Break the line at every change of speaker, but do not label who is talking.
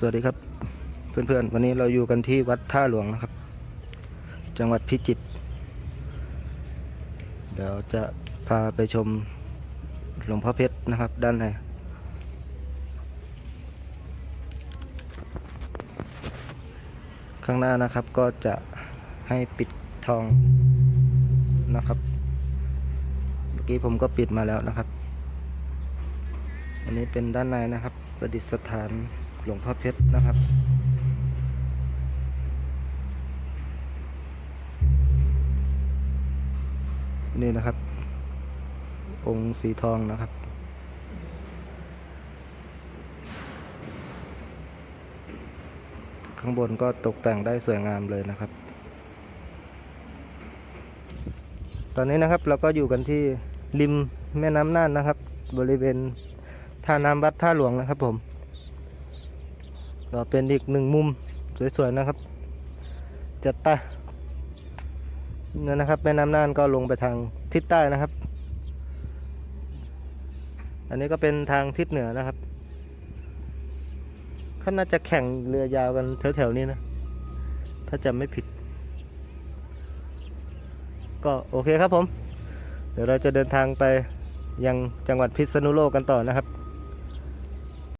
สวัสดีครับ เพื่อนๆ วันนี้เราอยู่กันที่วัดท่าหลวงนะครับ จังหวัดพิจิตรเดี๋ยวจะพาไปชมหลวงพ่อเพชรนะครับ ด้านในข้างหน้านะครับก็จะให้ปิดทองนะครับ เมื่อกี้ผมก็ปิดมาแล้วนะครับ อันนี้เป็นด้านในนะครับ ประดิษฐาน หลวงพ่อเพชรนะครับ นี่นะครับ องค์สีทองนะครับข้างบนก็ตกแต่งได้สวยงามเลยนะครับ ตอนนี้นะครับเราก็อยู่กันที่ริมแม่น้ำน่านนะครับ บริเวณท่าน้ำวัดท่าหลวงนะครับผม ก็เป็นอีกหนึ่งมุมสวยๆนะครับ จัดไปนั่นนะครับแม่น้ำน่านก็ลงไปทางทิศใต้นะครับ อันนี้ก็เป็นทางทิศเหนือนะครับเขาน่าจะแข่งเรือยาวกันแถวๆนี้นะ ถ้าจำไม่ผิด ก็โอเคครับผม เดี๋ยวเราจะเดินทางไปยังจังหวัดพิษณุโลกกันต่อนะครับ